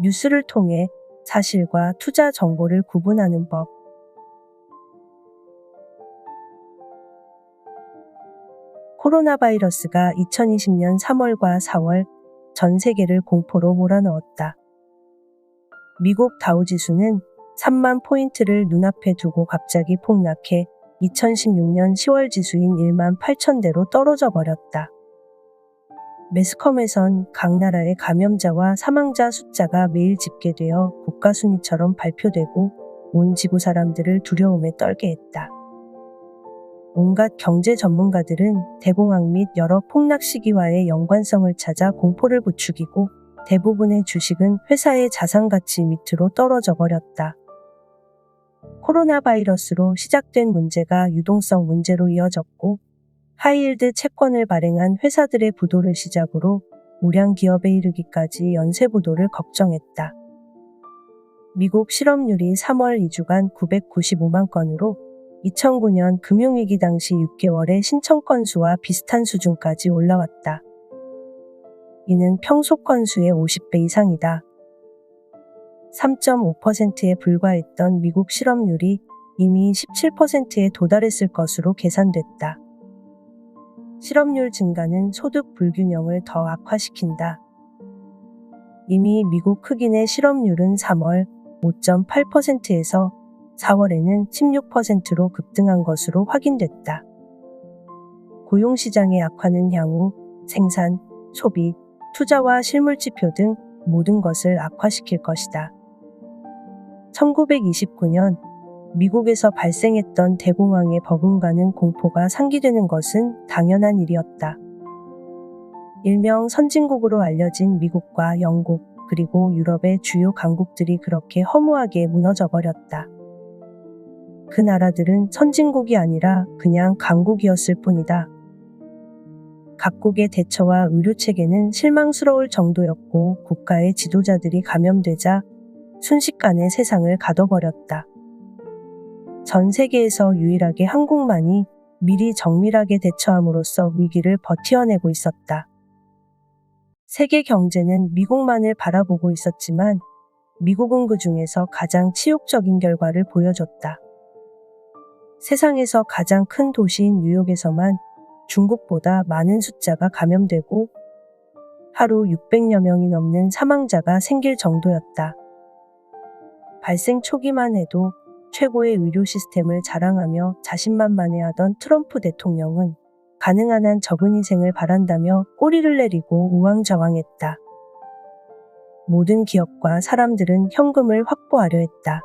뉴스를 통해 사실과 투자 정보를 구분하는 법. 코로나 바이러스가 2020년 3월과 4월 전 세계를 공포로 몰아넣었다. 미국 다우 지수는 3만 포인트를 눈앞에 두고 갑자기 폭락해 2016년 10월 지수인 1만 8천 대로 떨어져 버렸다. 매스컴에선 각 나라의 감염자와 사망자 숫자가 매일 집계되어 국가 순위처럼 발표되고 온 지구 사람들을 두려움에 떨게 했다. 온갖 경제 전문가들은 대공황 및 여러 폭락 시기와의 연관성을 찾아 공포를 부추기고 대부분의 주식은 회사의 자산 가치 밑으로 떨어져 버렸다. 코로나 바이러스로 시작된 문제가 유동성 문제로 이어졌고 하이힐드 채권을 발행한 회사들의 부도를 시작으로 우량 기업에 이르기까지 연쇄 부도를 걱정했다. 미국 실업률이 3월 2주간 995만 건으로 2009년 금융위기 당시 6개월의 신청 건수와 비슷한 수준까지 올라왔다. 이는 평소 건수의 50배 이상이다. 3.5%에 불과했던 미국 실업률이 이미 17%에 도달했을 것으로 계산됐다. 실업률 증가는 소득 불균형을 더 악화시킨다. 이미 미국 흑인의 실업률은 3월 5.8%에서 4월에는 16%로 급등한 것으로 확인됐다. 고용시장의 악화는 향후 생산, 소비, 투자와 실물 지표 등 모든 것을 악화시킬 것이다. 1929년 미국에서 발생했던 대공황에 버금가는 공포가 상기되는 것은 당연한 일이었다. 일명 선진국으로 알려진 미국과 영국 그리고 유럽의 주요 강국들이 그렇게 허무하게 무너져 버렸다. 그 나라들은 선진국이 아니라 그냥 강국이었을 뿐이다. 각국의 대처와 의료 체계는 실망스러울 정도였고 국가의 지도자들이 감염되자 순식간에 세상을 가둬버렸다. 전 세계에서 유일하게 한국만이 미리 정밀하게 대처함으로써 위기를 버티어내고 있었다. 세계 경제는 미국만을 바라보고 있었지만 미국은 그 중에서 가장 치욕적인 결과를 보여줬다. 세상에서 가장 큰 도시인 뉴욕에서만 중국보다 많은 숫자가 감염되고 하루 600여 명이 넘는 사망자가 생길 정도였다. 발생 초기만 해도 최고의 의료 시스템을 자랑하며 자신만만해하던 트럼프 대통령은 가능한 한 적은 희생을 바란다며 꼬리를 내리고 우왕좌왕했다. 모든 기업과 사람들은 현금을 확보하려 했다.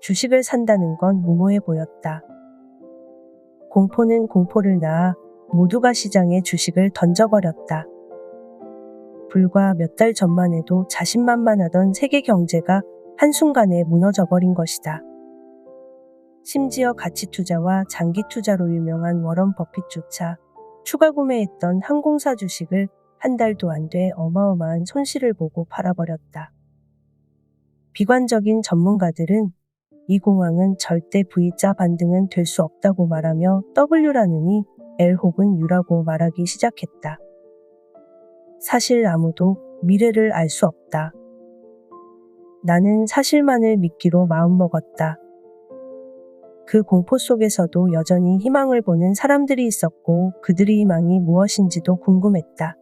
주식을 산다는 건 무모해 보였다. 공포는 공포를 낳아 모두가 시장에 주식을 던져버렸다. 불과 몇 달 전만 해도 자신만만하던 세계 경제가 한순간에 무너져버린 것이다. 심지어 가치 투자와 장기 투자로 유명한 워런 버핏조차 추가 구매했던 항공사 주식을 한 달도 안 돼 어마어마한 손실을 보고 팔아버렸다. 비관적인 전문가들은 이 공황은 절대 V자 반등은 될 수 없다고 말하며 W라느니 L 혹은 U라고 말하기 시작했다. 사실 아무도 미래를 알 수 없다. 나는 사실만을 믿기로 마음먹었다. 그 공포 속에서도 여전히 희망을 보는 사람들이 있었고 그들의 희망이 무엇인지도 궁금했다.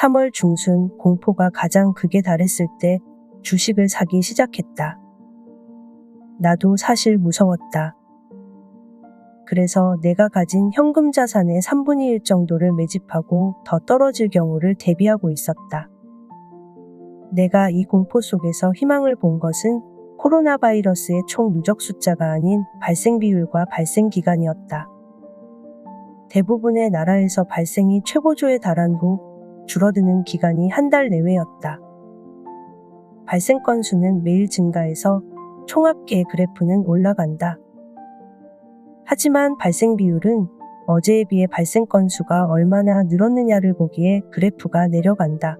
3월 중순 공포가 가장 극에 달했을 때 주식을 사기 시작했다. 나도 사실 무서웠다. 그래서 내가 가진 현금 자산의 3분의 1 정도를 매집하고 더 떨어질 경우를 대비하고 있었다. 내가 이 공포 속에서 희망을 본 것은 코로나 바이러스의 총 누적 숫자가 아닌 발생 비율과 발생 기간이었다. 대부분의 나라에서 발생이 최고조에 달한 후 줄어드는 기간이 한 달 내외였다. 발생 건수는 매일 증가해서 총합계 그래프는 올라간다. 하지만 발생 비율은 어제에 비해 발생 건수가 얼마나 늘었느냐를 보기에 그래프가 내려간다.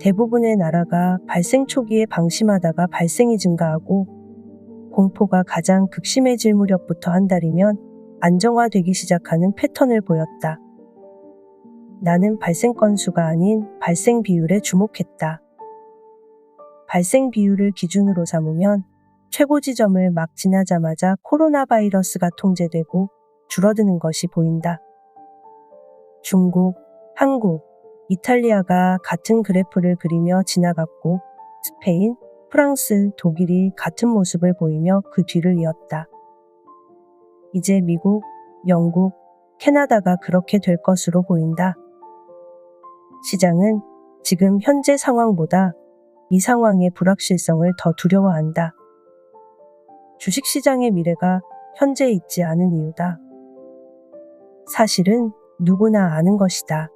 대부분의 나라가 발생 초기에 방심하다가 발생이 증가하고 공포가 가장 극심해질 무렵부터 한 달이면 안정화되기 시작하는 패턴을 보였다. 나는 발생 건수가 아닌 발생 비율에 주목했다. 발생 비율을 기준으로 삼으면 최고 지점을 막 지나자마자 코로나 바이러스가 통제되고 줄어드는 것이 보인다. 중국, 한국, 이탈리아가 같은 그래프를 그리며 지나갔고 스페인, 프랑스, 독일이 같은 모습을 보이며 그 뒤를 이었다. 이제 미국, 영국, 캐나다가 그렇게 될 것으로 보인다. 시장은 지금 현재 상황보다 이 상황의 불확실성을 더 두려워한다. 주식시장의 미래가 현재 있지 않은 이유다. 사실은 누구나 아는 것이다.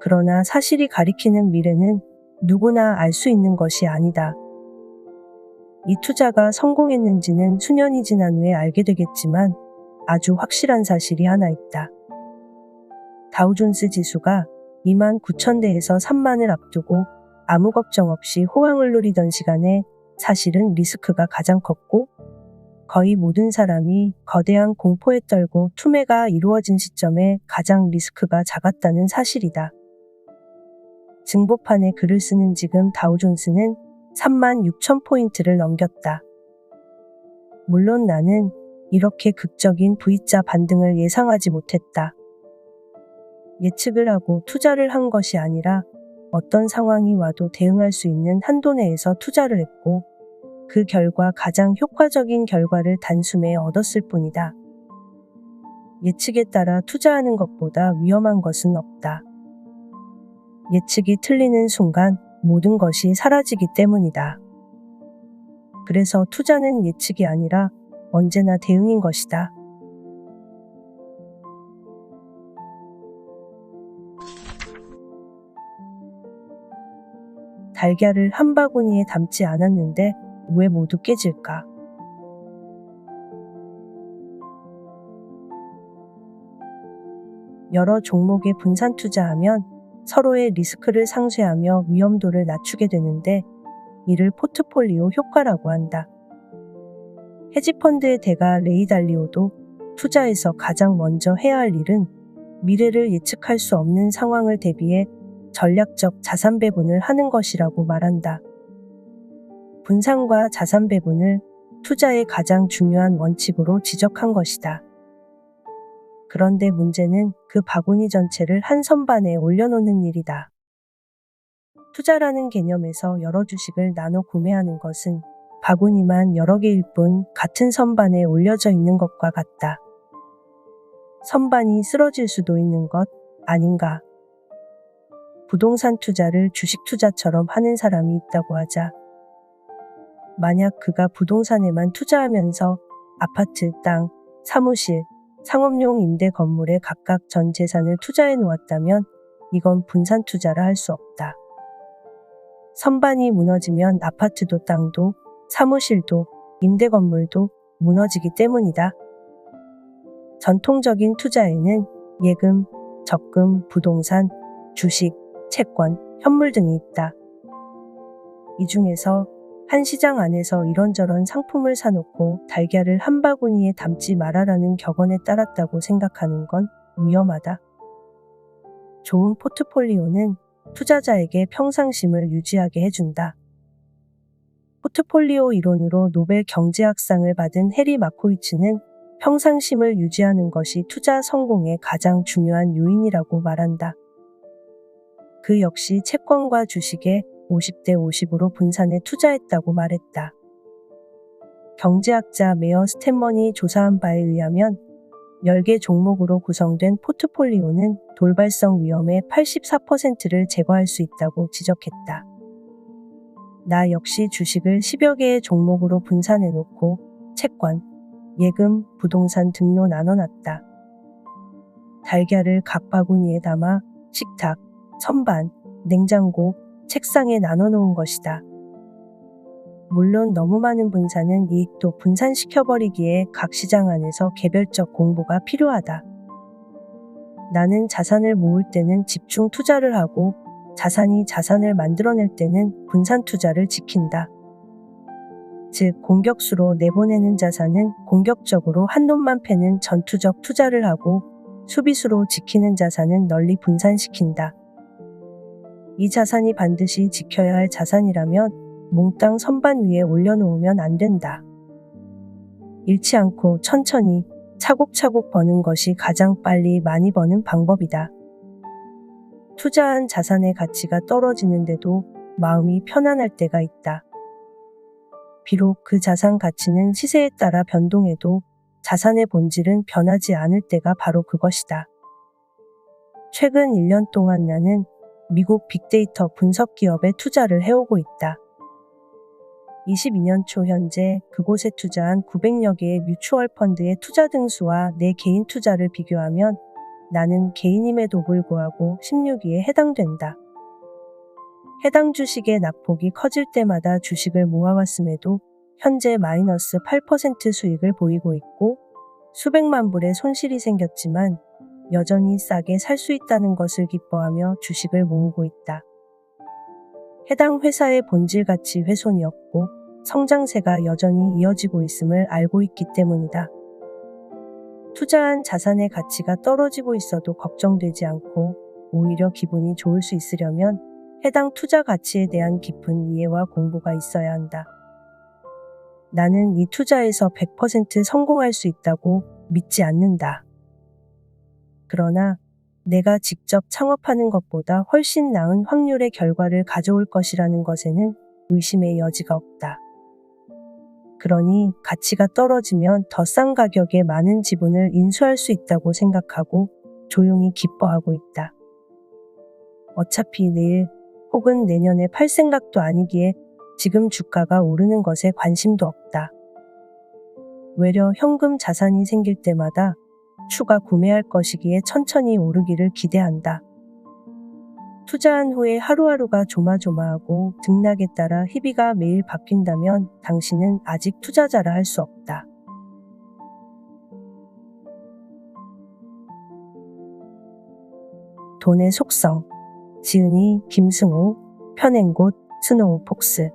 그러나 사실이 가리키는 미래는 누구나 알 수 있는 것이 아니다. 이 투자가 성공했는지는 수년이 지난 후에 알게 되겠지만 아주 확실한 사실이 하나 있다. 다우존스 지수가 2만 9천 대에서 3만을 앞두고 아무 걱정 없이 호황을 누리던 시간에 사실은 리스크가 가장 컸고 거의 모든 사람이 거대한 공포에 떨고 투매가 이루어진 시점에 가장 리스크가 작았다는 사실이다. 증보판에 글을 쓰는 지금 다우존스는 3만 6천 포인트를 넘겼다. 물론 나는 이렇게 극적인 V자 반등을 예상하지 못했다. 예측을 하고 투자를 한 것이 아니라 어떤 상황이 와도 대응할 수 있는 한도 내에서 투자를 했고 그 결과 가장 효과적인 결과를 단숨에 얻었을 뿐이다. 예측에 따라 투자하는 것보다 위험한 것은 없다. 예측이 틀리는 순간 모든 것이 사라지기 때문이다. 그래서 투자는 예측이 아니라 언제나 대응인 것이다. 달걀을 한 바구니에 담지 않았는데 왜 모두 깨질까? 여러 종목에 분산 투자하면 서로의 리스크를 상쇄하며 위험도를 낮추게 되는데 이를 포트폴리오 효과라고 한다. 헤지펀드의 대가 레이 달리오도 투자에서 가장 먼저 해야 할 일은 미래를 예측할 수 없는 상황을 대비해 전략적 자산 배분을 하는 것이라고 말한다. 분산과 자산 배분을 투자의 가장 중요한 원칙으로 지적한 것이다. 그런데 문제는 그 바구니 전체를 한 선반에 올려놓는 일이다. 투자라는 개념에서 여러 주식을 나눠 구매하는 것은 바구니만 여러 개일 뿐 같은 선반에 올려져 있는 것과 같다. 선반이 쓰러질 수도 있는 것 아닌가. 부동산 투자를 주식 투자처럼 하는 사람이 있다고 하자. 만약 그가 부동산에만 투자하면서 아파트, 땅, 사무실, 상업용 임대 건물에 각각 전 재산을 투자해 놓았다면 이건 분산 투자라 할 수 없다. 선반이 무너지면 아파트도 땅도 사무실도 임대 건물도 무너지기 때문이다. 전통적인 투자에는 예금, 적금, 부동산, 주식, 채권, 현물 등이 있다. 이 중에서 한 시장 안에서 이런저런 상품을 사놓고 달걀을 한 바구니에 담지 말아라는 격언에 따랐다고 생각하는 건 위험하다. 좋은 포트폴리오는 투자자에게 평상심을 유지하게 해준다. 포트폴리오 이론으로 노벨 경제학상을 받은 해리 마코이츠는 평상심을 유지하는 것이 투자 성공의 가장 중요한 요인이라고 말한다. 그 역시 채권과 주식에 50대 50으로 분산해 투자했다고 말했다. 경제학자 메어 스탠먼이 조사한 바에 의하면 10개 종목으로 구성된 포트폴리오는 돌발성 위험의 84%를 제거할 수 있다고 지적했다. 나 역시 주식을 10여 개의 종목으로 분산해 놓고 채권, 예금, 부동산 등로 나눠놨다. 달걀을 각 바구니에 담아 식탁, 선반, 냉장고, 책상에 나눠놓은 것이다. 물론 너무 많은 분산은 이익도 분산시켜버리기에 각 시장 안에서 개별적 공부가 필요하다. 나는 자산을 모을 때는 집중 투자를 하고 자산이 자산을 만들어낼 때는 분산 투자를 지킨다. 즉, 공격수로 내보내는 자산은 공격적으로 한 놈만 패는 전투적 투자를 하고 수비수로 지키는 자산은 널리 분산시킨다. 이 자산이 반드시 지켜야 할 자산이라면 몽땅 선반 위에 올려놓으면 안 된다. 잃지 않고 천천히 차곡차곡 버는 것이 가장 빨리 많이 버는 방법이다. 투자한 자산의 가치가 떨어지는데도 마음이 편안할 때가 있다. 비록 그 자산 가치는 시세에 따라 변동해도 자산의 본질은 변하지 않을 때가 바로 그것이다. 최근 1년 동안 나는 미국 빅데이터 분석 기업에 투자를 해오고 있다. 22년 초 현재 그곳에 투자한 900여 개의 뮤추얼 펀드의 투자 등수와 내 개인 투자를 비교하면 나는 개인임에도 불구하고 16위에 해당된다. 해당 주식의 낙폭이 커질 때마다 주식을 모아왔음에도 현재 마이너스 8% 수익을 보이고 있고 수백만 불의 손실이 생겼지만 여전히 싸게 살 수 있다는 것을 기뻐하며 주식을 모으고 있다. 해당 회사의 본질 가치 훼손이 없고 성장세가 여전히 이어지고 있음을 알고 있기 때문이다. 투자한 자산의 가치가 떨어지고 있어도 걱정되지 않고 오히려 기분이 좋을 수 있으려면 해당 투자 가치에 대한 깊은 이해와 공부가 있어야 한다. 나는 이 투자에서 100% 성공할 수 있다고 믿지 않는다. 그러나 내가 직접 창업하는 것보다 훨씬 나은 확률의 결과를 가져올 것이라는 것에는 의심의 여지가 없다. 그러니 가치가 떨어지면 더 싼 가격에 많은 지분을 인수할 수 있다고 생각하고 조용히 기뻐하고 있다. 어차피 내일 혹은 내년에 팔 생각도 아니기에 지금 주가가 오르는 것에 관심도 없다. 외려 현금 자산이 생길 때마다 추가 구매할 것이기에 천천히 오르기를 기대한다. 투자한 후에 하루하루가 조마조마하고 등락에 따라 희비가 매일 바뀐다면 당신은 아직 투자자라 할 수 없다. 돈의 속성 지은이 김승우 편행곳 스노우 폭스